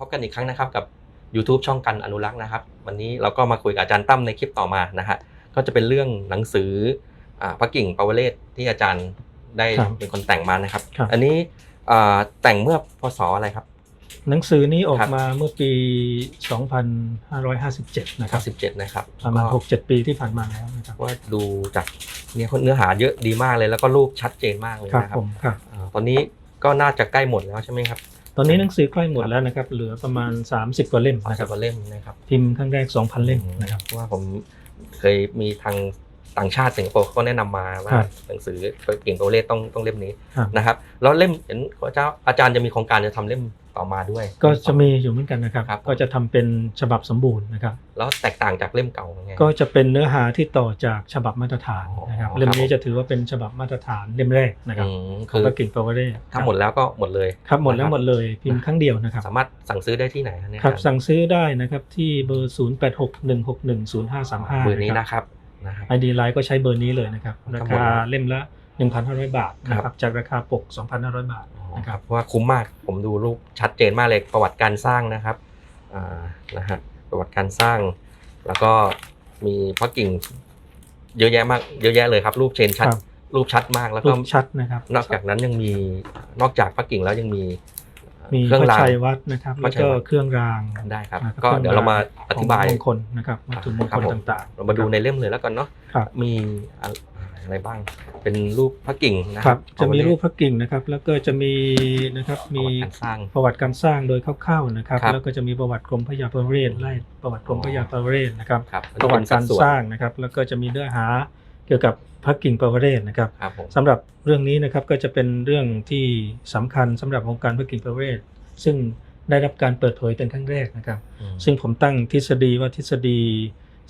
พบกันอีกครั้งนะครับกับ YouTube ช่องกันอนุรักษ์นะครับ วันนี้เราก็มาคุยกับอาจารย์ตั้มในคลิปต่อมานะฮะก็จะเป็นเรื่องหนังสืออ่าพระกิ่งปวเรศที่อาจารย์ได้ครับเป็นคนแต่งมานะครับครับอันนี้อ่าแต่งเมื่อพศอะไรครับ หนังสือนี้ออกครับมาเมื่อปี 2557 นะครับ17นะครับ ประมาณก็6-7 ปีที่ผ่านมาแล้วนะครับว่าดูจากเนี่ยเนื้อหาเยอะดีมากเลยแล้วก็รูปชัดเจนมากเลยครับนะครับผมครับอ่าตอนนี้ก็น่าจะใกล้หมดแล้วใช่ไหมครับ ตอนนี้หนังสือใกล้หมดแล้วนะครับ เหลือประมาณ 30กว่าเล่มนะนะคครัรับบเล่มนะครับพิมพ์ครั้งแรก 2,000 เล่มนะครับ เพราะว่าผมเคยมีทาง ต่างชาติสิงคโปร์เขาก็แนะนำมาว่าครับหนังสือเก่งโปรเลสต้องต้องเล่มนี้ครับนะครับแล้วเล่มเห็นพระเจ้าอาจารย์จะมีโครงการจะทำเล่มต่อมาด้วย ก็จะมีอยู่เหมือนกันนะครับครับก็จะทำเป็นฉบับสมบูรณ์นะครับ แล้วแตกต่างจากเล่มเก่ายังไงก็จะเป็นเนื้อหาที่ต่อจากฉบับมาตรฐานนะครับอ๋อเล่มนี้ครับจะถือว่าเป็นฉบับมาตรฐานเล่มแรกนะครับอืมขอคืงอพระกิ่งปวเรศถ้าหมดแล้วก็หมดเลยครับหมดแล้วนะครับหมดเลยพิมพ์ครั้งเดียวนะครับ สามารถสั่งซื้อได้ที่ไหนฮะเนี่ยครับอาจารย์สั่งซื้อได้นะครับที่เบอร์ 0861610535เบอร์นี้นะครับ นะครับไอดีไลน์ก็ใช้เบอร์นี้เลยนะครับ ราครับคาเล่มละ 1,500 บาทนะคครัรับบจากราคาปก 2,500 บาทนะครับเพราะว่าคุ้มมากผมดูรูปชัดเจนมากเลยประวัติการสร้างนะครับอ่านะฮะประวัติการสร้าง แล้วก็มีพระกิ่งเยอะแยะมากเยอะแยะเลยครับ รูปเชนชัดครับรูปชัดมากแล้วรูก็ปชัดนะครับ นอกจากนั้นยังมีนอกจากพระกิ่งแล้วยังมี มีเครื่องพระรางชัยวัดนะครับพแล้ระวชัยก็วัดเครื่องรางได้ครับนะครับ ก็เดี๋ยวเรามาอธิบายของมงคลนะครับวัตถุมงครัคบลผมต่างๆ เรามาดูในเล่มเลยแล้วกันเนาะครับมีอะไรบ้าง เป็นรูปพระกิ่งนะคครัรับบจะมีรูปพระกิ่งนะครับ แล้วก็จะมีนะครับมีมีการสร้างประวัติการสร้างโดยคร่าวๆนะครับครับแล้วก็จะมีประวัติกรมพระยาปเรศไล่ประวัติกรมพระยาปเรศนะครับครับ ประวัติการเป็นสัดส่นสร้างนะครับ แล้วก็จะมีเนื้อหาเกี่ยวกับพระกิ่งปวเรศนะครับครับผมสำหรับเรื่องนี้นะครับก็จะเป็นเรื่องที่สำคัญสำหรับวงการพระกิ่งปวเรศซึ่งได้รับการเปิดเผยเป็นครั้งแรกนะครับอืมซึ่งผมตั้งทฤษฎีว่าทฤษฎี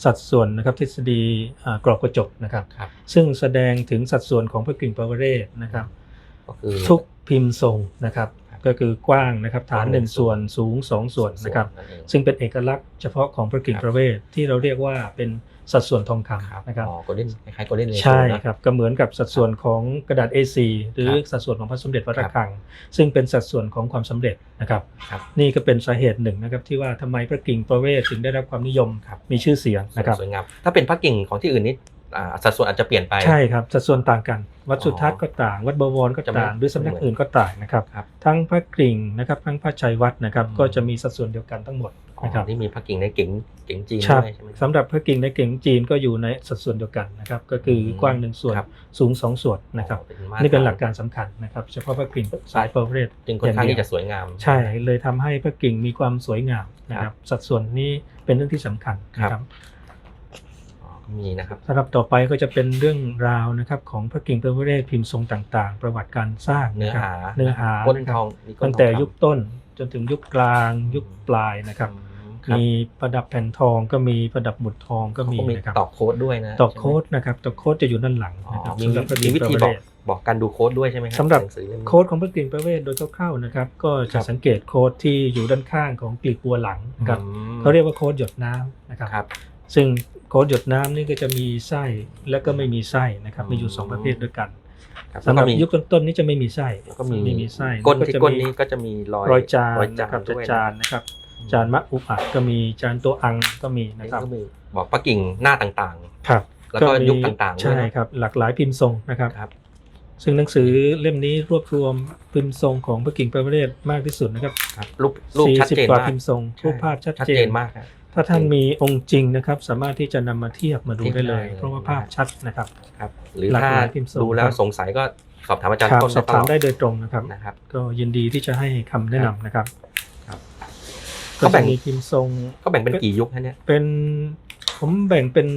สัดส่วนนะครับทฤษฎีอ่ากรอบกระจกนะครับครับ ซึ่งแสดงถึงสัดส่วนของพระกิ่งปวเรศนะครับ ก็คือทุกพิมพ์ทรงนะครับครับ ก็คือกว้างนะครับฐานกว้างหนึ่งหนึ่งส่วนสูงสองส่วนนะครับนั่นเองซึ่งเป็นเอกลักษณ์เฉพาะของพระกิ่งครับประเวศที่เราเรียกว่าเป็นสัดส่วนทองครับคำนะครับอ๋อโกลเด้นคล้ายๆโกลเด้นเลยใช่ครับก็เหมือนกับสัดส่วนของกระดาษ A4 หรือครับสัดส่วนของพระสมเด็จพระครัระบฆัง ซึ่งเป็นสัดส่วนของความสำเร็จนะครับครับนี่ก็เป็นสาเหตุหนึ่งนะครับที่ว่าทำไมพระกิ่งประเวศถึงได้รับความนิยมครับมีชื่อเสียงนะครับสวยงามถ้าเป็นพระกิ่งของที่อื่นนี่อ่า สัดส่วนอาจจะเปลี่ยนไป ใช่ครับสัดส่วนต่างกัน วัดสุทัศน์ก็ต่าง วัดบวรก็จะไม่ต่างหรือสำนักอื่นก็ต่างนะครับครับทั้งพระกิ่งนะครับทั้งพระชัยวัดนะครับอืมก็จะมีสัดส่วนเดียวกันทั้งหมดอ๋อนะครับนี่มีพระกิ่งในเก๋งเก๋งจีนใช่ด้วยใช่ไหมครับสำหรับพระกิ่งในเก่งจีนก็อยู่ในสัดส่วนเดียวกันนะครับก็คืออมกว้างหนึ่งส่วนครับสูงสองส่วนนะครับอ๋อมาตรฐนี่เป็นหลักการสำคัญนะครับเฉพาะพระกิ่งสายประเภทจึงค่อนข้างที่จะสวยงาม ใช่เลยทำให้พระกิ่งมีความสวยงามนะครับสัดส่วนนี้เป็นเรื่องที่สำคัญนะคครัรับบอ๋อ มีนะครับสำหรับต่อไปก็จะเป็นเรื่องราวนะครับของพระกิ่งประเวศพิมพ์ทรงต่างๆ ประวัติการสร้างเนื้อนะครับหาเนื้อหาก้นนะครับทองมีก้นตั้งแต่ทอคำยุคต้นจนถึงยุคกลางยุคปลายนะครับอืมครับมีประดับแผ่นทองก็มีประดับหมุดทองก็มีเขามีนะครับตอกโค้ดด้วยนะตอกโค้ดนะครับตอกโค้ดจะอยู่ด้านหลังอ๋อนะครับมีสำหรับพระมีกิ่งวิประธีเวบอกศบอกการดูโค้ดด้วยใช่ไหมครัสำหรับหนังสือเล่มนี้โค้ดของพระกิ่งประเวศโดยคร่าวๆนะครับ ก็จะครับสังเกตโค้ดที่อยู่ด้านข้างของกลีบบัวหลังนะครับอืมเขาเรียกว่าโค้ดหยดน้ำนะครับครับ ซึ่งโค้ดหยดน้ำนี่ก็จะมีไส้และก็ไม่มีไส้นะครับมีอยู่อืมสองประเภทด้วยกันครับสำหรับแล้วก็มียุคต้นๆนี้จะไม่มีไส้แล้วก็มีไม่มีไส้ก้นแล้วที่จะก้นมีนี้ก็จะมีรอยรอยจานรอยจานะนครับจะด้วยจานนะครับ จานมะอุอัดก็มีจานตัวอังก็มีนี่นะครับก็มีบอกพระกิ่งหน้าต่างครับ แล้วก็มียุคต่างๆด้วยนะใช่ครับ หลากหลายพิมพ์ทรงนะครับๆครับซึ่งหนังสือเล่มนี้รวบรวมพิมพ์ทรงของพระกิ่งประเวศมากที่สุดนะครับครับรูปรูปชัดเจน40กว่ามากพิมพ์ทรงรูปภาพชัดชัดเจเจนนมากครับ ถ้าท่านมีองค์จริงนะครับ สามารถที่จะนำมาเทียบมาดูเทียบได้เลยได้เลย เพราะว่าภาพชัดนะครับครับหรือหลากถ้าหลายพิมพ์ทรงดูแล้วครับสงสัยก็สอบถามอาจารย์ครับต้นสอบถามได้โดยตรงนะครับนะครับ ก็ยินดีที่จะให้คำแนะนำนะครับครับก็เขาแบ่จะงมีพิมพ์ทรงก็แบ่งเป็นกี่ยุคฮะเนี่ยเป็นผมแบ่งเป็น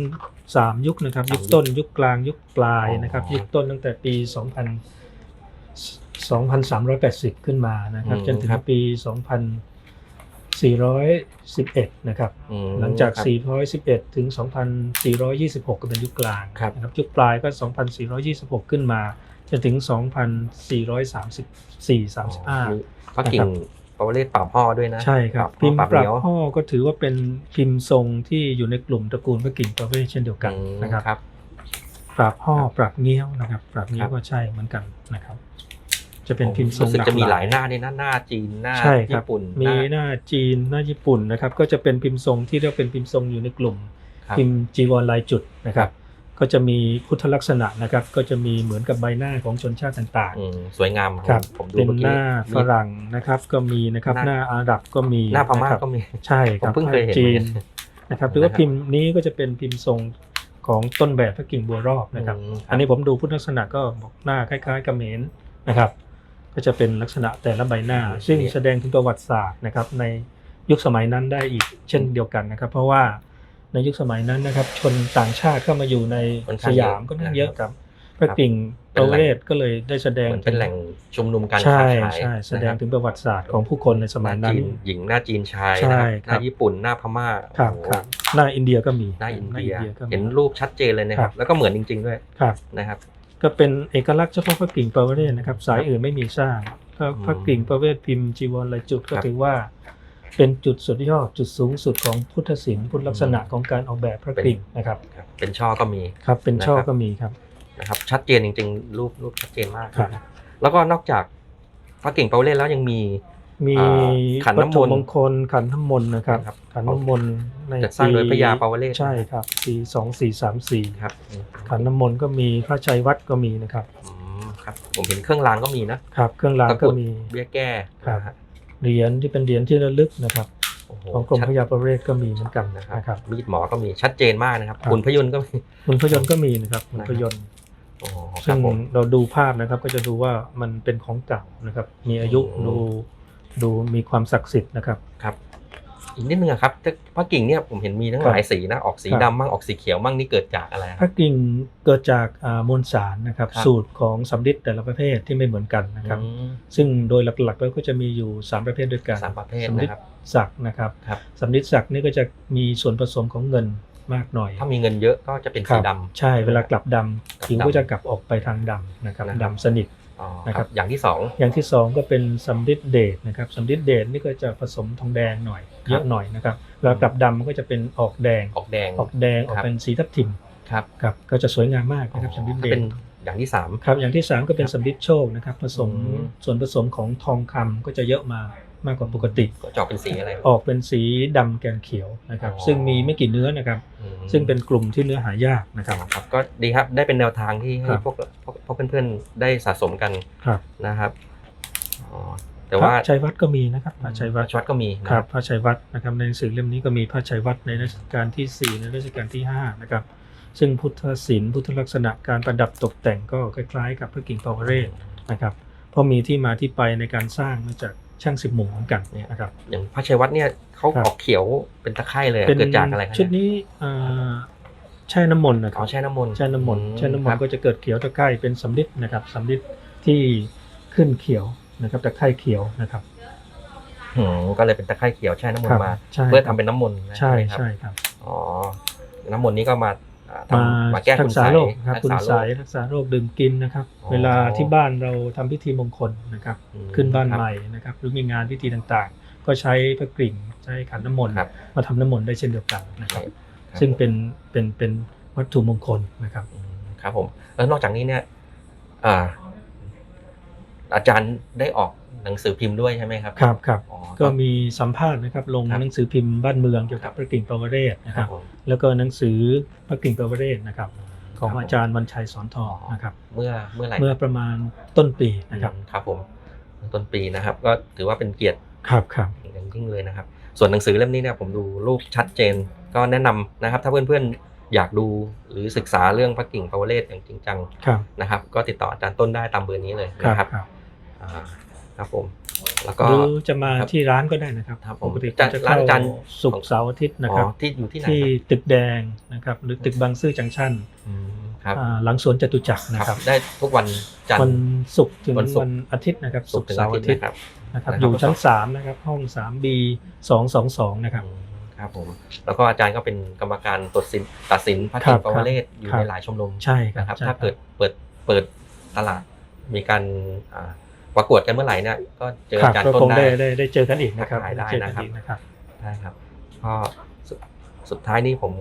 สามยุคนะครับสามยุยุคคต้นยุคกลางยุคปลายอ๋อนะครับ ยุคต้นตั้งแต่ปี2000 2,380ขึ้นมานะครับ จนถึงปี2,411นะครับ อืมหลังจาก ครับ 411 ถึง 2,426 ก็เป็นยุคกลางครับ นะครับ ยุคปลายก็ 2,426 ขึ้นมาจนถึง 2,434 35มีพระกิ่งปวเรศปราบพ่อด้วยนะใช่ครับปพิมพ์ปราบปรับเหนียวพ่อก็ถือว่าเป็นพิมพ์ทรงที่อยู่ในกลุ่มตระกูลพระกิ่งประเวศเช่นเดียวกันอืมนะครับ ครับ ปรับพ่อปรับเงี้ยวนะครับ ปรับเงี้ครัยวบก็ใช่เหมือนกันนะครับ จะเป็นพิมพ์ทรงรู้สึกหลากจะมีหหลาลายยหน้านี่นะหน้าจีนหน้าใช่ครับญี่ปุ่นมีหน้าหน้าจีนหน้าญี่ปุ่นนะครับ ก็จะเป็นพิมพ์ทรงที่เรียกเป็นพิมพ์ทรงอยู่ในกลุ่มครับพิมพ์จีวรลายจุดนะครับครับ ก็จะมีพุทธลักษณะนะครับ ก็จะมีเหมือนกับใบหน้าของชนชาติต่างอืมสวยงามๆครับผมดูเป็นเมื่อหกี้น้าฝรั่งนะครับ ก็มีนะครับหหน้าน้าอาหรับก็มีหน้าพม่าะครับก็มีใช่ครับผมเพิ่งเคยเห็นจีเหมือนนกันนะครับหรือว่านะครับพิมพ์นี้ก็จะเป็นพิมพ์ทรงของต้นแบบพระกิ่งบัวรอบนะครับอืมครับอันนี้ผมดูพุทธลักษณะก็บอกหน้าคล้าย ๆกับเขมรนะครับ ก็จะเป็นลักษณะแต่ละใบหน้า ซึ่งแสดงถึงประวัติศาสตร์นะครับในยุคสมัยนั้นได้อีกเช่นเดียวกันนะครับ เพราะว่าในยุคสมัยนั้นนะครับ ชนต่างชาติเข้ามาอยู่ในค่อนสข้างเยอะยามก็นั่งเยอะนะครับครับพระกิ่งเป็ปนระแหล่งเวศก็เลยได้แสดงเหมือนเป็นแหล่งชุมนุมการใช่ค้าขายใช่แสดงนะครับถึงประวัติศาสตร์ของผู้คนในสมัยหนั้น้านจีนหญิงหน้าจีนชายใช่นะครับหครัน้าบญี่ปุ่นหน้าพม่าครับโอ้โหครับหน้าอินเดียก็มีหน้าอินเดียก็มีเห็นรูปชัดเจนเลยนะคครัรับบแล้วก็เหมือนจริง ๆ ด้วยครับนะครับ ก็เป็นเอกลักษณ์เฉพาะพระกิ่งประเวศนะครับ สายอื่นไม่มีสร้างพระอืมพระกิ่งประเวศพิมพ์จีวรลายจุดก็ครับถือว่า เป็นจุดสุดยอดจุดสูงสุดของพุทธศิลป์พุทธลักษณะของการออกแบบพระกิ่งนะครับครับเป็นช่อก็มีครับ เป็นช่อนะครับก็มีครับนะครับ ชัดเจนจริง ๆ รูปรูปชัดเจนมากครับนะครับแล้วก็นอกจากพระเก่งเปาเล่นแล้วยังมี มีอ่าขันน้ำมนต์วัตถุมงคลขันน้ำมนต์นะครับครับ ขันน้ำมนต์ในจัดสร้างโดยพระยาปาวเล่ใช่ครับปีสองสี่สามสี่ครับขันน้ำมนต์ก็มีพระชัยวัดก็มีนะครับอืมครับผมเห็นเครื่องรางก็มีนะครับ เครื่องรางตะก็กรุดมีเบี้ยแก้ครับนะฮะเหรียญที่เป็นเหรียญที่ระลึกนะครับโอ้โหของกรมชัดพระยาประเวศก็มีเหมือนกันนะนะคครัรับบมีดหมอก็มีชัดเจนมากนะครับครับคุณพยุนก็มีหุ่นพยนต์ก็มีนะครับหุ่นพยนต์โอ้โหคซึ่รับงผมเราดูภาพนะครับก็จะดูว่ามันเป็นของเก่านะครับ มีอายุอืมดู ดูมีความศักดิ์สิทธิ์นะครับครับอีกนิดนึงอะครับแต่พระกิ่งเนี่ยผมเห็นมีทั้งครับหลายสีนะออกสีครับ ดำบ้างออกสีเขียวบ้างนี่เกิดจากอะไรพครับ ระกิ่งเกิดจากอ่ามวลสารนะครับ ครับ สูตรของสำริดแต่ละประเภทที่ไม่เหมือนกันนะครับ อืมซึ่งโดยหลักๆแล้วก็จะมีอยู่ 3 ประเภทด้วยกันสามประเภทสำริดนะครับศักดิ์นะครับครับ สำริดศักดิ์นี่ก็จะมีส่วนผสมของเงินมากหน่อย ถ้ามีเงินเยอะก็จะเป็นครัสีบดำ ใช่เวลากลับดำผิวดำก็จะกลับออกไปทางดำนะครับนะครับ ดำสนิทอ๋อ นะครับอย่างที่สองอย่างที่สองก็เป็นสำริดเดชนะครับสำริดเดชนี่ก็จะผสมทองแดงหน่อยครับเยอะหน่อยนะครับเวลากลับดำมันก็จะเป็นออกแดงออกแดงออกแดงออกครับเป็นสีทับทิมครับครับก็จะสวยงามมากนะครับสำริดถ้าเดเป็ชนอย่างที่สามครับอย่างที่สามก็เป็นสำริดโชคนะครับผสมอืมส่วนผสมของทองคำก็จะเยอะมา มากกว่าปกติก็จะออกเป็นสีอะไร ออกเป็นสีดำแกนเขียวนะครับ อ๋อ ซึ่งมีไม่กี่เนื้อนะครับ อืมซึ่งเป็นกลุ่มที่เนื้อหายากนะครับครับก็ดีครับได้เป็นแนวทางที่ให้ครับ พวกพวกพวกเพื่อนๆได้สะสมกันครับนะครับอ๋อแต่พว่าระชัยวัดก็มีนะ ครับพระชัยวัดชวัดก็มีนะครับพระชัยวัดนะครับในหนังสือเล่มนี้ก็มีพระชัยวัดในรัชกาลที่ 4 ในรัชกาลที่ 5 นะครับ ซึ่งพุทธศิลป์พุทธลักษณะการประดับตกแต่งก็คล้ายๆ กับพระกิ่งปาวเรศนะครับเพราะมีที่มาที่ไปในการสร้างมาจาก ช่างสิบหมู่เหมือนกันนะครับ อย่างพระชัยวัดเนี่ยเขาครับออกเขียวเป็นตะไคร่เลยอะเป็นเกิดจากอะไรครับชุดนี้อ่าแช่น้ำมนต์นะคอ๋รัอบแช่น้ำมนต์แช่น้ำมนต์อืแช่น้ำมนคต์รับก็จะเกิดเขียวตะไคร่เป็นสำริดนะครับสำริดที่ขึ้นเขียวนะครับตะไคร่เขียวนะครับอืมก็เลยเป็นตะไคร่เขียวแช่น้ำมนครับต์มาใช่เพื่อคทำรับเป็นน้ำมนต์นะใช่ไหมครับใช่ครับอ๋อน้ำมนต์นี้ก็มาอ่า ทำมามาแก้รัคุณษาใสยโรคครับรัคุณษาใสโรครักษาโรคดื่มกินนะครับอ๋อเวลาที่บ้านเราทำพิธีมงคลนะครับอืมขึ้นบ้านครับใหม่นะครับหรือมีงานพิธีต่างๆ ก็ใช้พระกริ่งใช้ขันน้ำมนต์ครับมาทำน้ำมนต์ได้เช่นเดียวกันนะครับครับ ซึ่งเป็นเป็นเป็นวัตถุมงคลนะครับอืมครับผมแล้วนอกจากนี้เนี่ยอ่าอาจารย์ได้ออก หนังสือพิมพ์ด้วยใช่ไหมครับครับครับอ๋อ ก็มีสัมภาษณ์นะครับลงครับหนังสือพิมพ์บ้านเมืองเกี่ยวกับพระกริ่งปวเรศนะคครัรับบผมแล้วก็หนังสือพระกริ่งปวเรศนะครับ ของคบผมอาจารย์วันชัยสอนทองนะครับ เมื่อเมื่อไหร่เมื่อประมาณต้นปีนะครับอืมครับผมต้นปีนะครับ ก็ถือว่าเป็นเกียรติครับครับอย่างยิ่งเลยนะครับ ส่วนหนังสือเล่มนี้เนี่ยผมดูรูปชัดเจน ก็แนะนำนะครับ ถ้าเพื่อนๆอยากดูหรือศึกษาเรื่องพระกิ่งปาวเรศอย่างจริงจังครับนะครับ ก็ติดต่ออาจารย์ต้นได้ตามเบอร์นี้เลยครับนะครับครับ อ่า ครับผม แล้วก็ หรือจะมาครับที่ร้านก็ได้นะครับครับผมปกติจะจะร้านเข้าอาจารย์ศุกร์เสาร์อาทิตย์นะครับอ๋อที่อยู่ที่ไหนที่ครับตึกแดงนะครับ หรือตึกบางซื่อจังชั่นอืมครับอ่าหลังสวนจตุจักรนะคครัรับบได้ทุกวันจันทวันร์ศุกร์ถึงวันศุกร์วันอาทิตย์นะครับศุศุกกร์ร์ถึงเสาอาร์ทิตอาย์ทิตย์นะครับนะครับนะครับอยู่ชั้นสามนะครับ ห้องสามบีสองสองสองนะครับอืมครับผมแล้วก็อาจารย์ก็เป็นกรรมการตัดสินตัดสินพระครักิ่บงปาวเรศอยู่ครับในหลายชมรมใช่ครับนะครับใช่ถ้าเกิดเปิดเปิดตลาดมีการอ่า ประกวดกันเมื่อไหร่เนี่ยก็เจอครับอาจารย์ก็ต้คนงได้ได้ได้ได้เจอกันอีกนะครับทักทายได้เจอกันะครับอีกนะครับได้ครับก็สุดสุดท้ายนี้ผม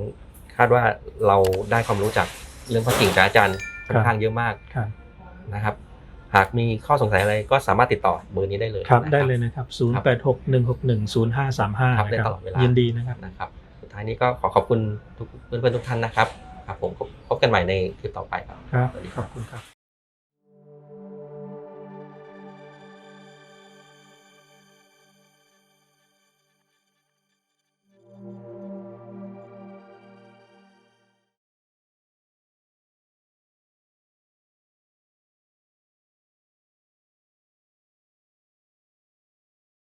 คาดว่าเราได้ความรู้จากเรื่องพระกิ่งจากอาจารย์ค่อนข้างเยอะมากครับนะครับ หากมีข้อสงสัยอะไรก็สามารถติดต่อเบอร์นี้ได้เลยครับนะได้เลยนะครับ 0 8 6 1 6 1 0 5 3 5ครับได้นะคตรับลอดเวลายินดีนะครับนะครับ สุดท้ายนี้ก็ขอขอบคุณทุกเพื่อนๆทุกท่านนะครับครับผมพบกันใหม่ในคลิปต่อไปครับครับขอบคุณครับ